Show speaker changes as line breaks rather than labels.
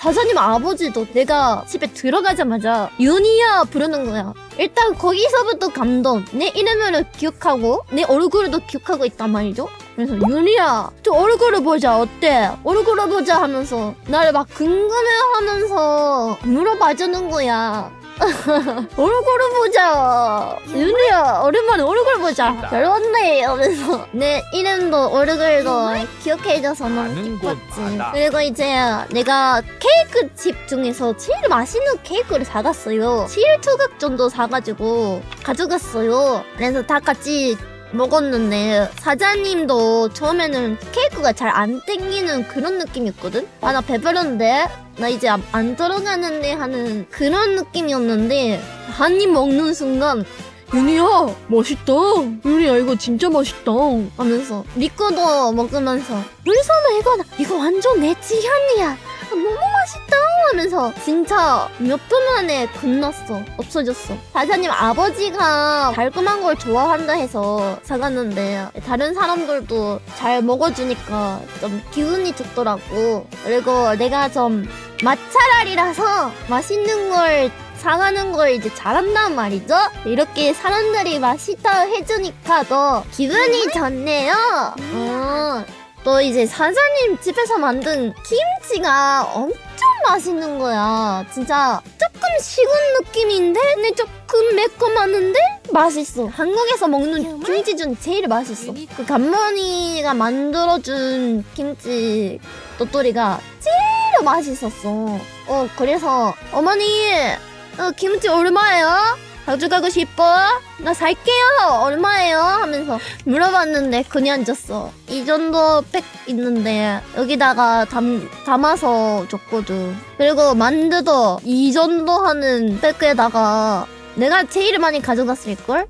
사장님 아버지도 내가 집에 들어가자마자 윤희야 부르는 거야. 일단 거기서부터 감동. 내 이름을 기억하고 내 얼굴도 기억하고 있단 말이죠. 그래서 윤희야 저 얼굴을 보자 어때? 얼굴을 보자 하면서 나를 막 궁금해하면서 물어봐주는 거야. 얼굴을 보자. 윤희야 오랜만에 얼굴 보자. 잘 왔네 하면서 내 이름도 얼굴도 기억해줘서 너무 기뻤지. 그리고 이제 내가 케이크 집 중에서 제일 맛있는 케이크를 사갔어요. 7 조각 정도 사가지고 가져갔어요. 그래서 다 같이 먹었는데 사장님도 처음에는 케이크가 잘 안 땡기는 그런 느낌이었거든? 아 나 배부른데? 나 이제 안, 안 들어가는데 하는 그런 느낌이었는데 한 입 먹는 순간 윤희야 맛있다. 윤희야 이거 진짜 맛있다. 하면서. 믿고도 먹으면서. 우리 선아 이거 이거 완전 내 취향이야. 아, 너무 맛있다. 하면서. 진짜 몇 분 만에 끝났어. 없어졌어. 사장님 아버지가 달콤한 걸 좋아한다 해서 사갔는데 다른 사람들도 잘 먹어주니까 좀 기분이 좋더라고. 그리고 내가 좀 맛차랄이라서 맛있는 걸 사가는 걸 이제 잘한단 말이죠 이렇게 사람들이 맛있다 해주니까 더 기분이 좋네요 어. 또 이제 사장님 집에서 만든 김치가 엄청 맛있는 거야. 진짜 조금 식은 느낌인데, 근데 조금 매콤하는데 맛있어. 한국에서 먹는 김치 중 제일 맛있어. 그 간머니가 만들어준 김치 도토리가 제일 맛있었어. 어 그래서 어머니 어, 김치 얼마예요? 가져가고 싶어? 나 살게요. 얼마예요? 하면서 물어봤는데 그냥 줬어. 이 정도 팩 있는데 여기다가 담, 담아서 줬거든. 그리고 만두도 이 정도 하는 팩에다가 내가 제일 많이 가져갔을걸?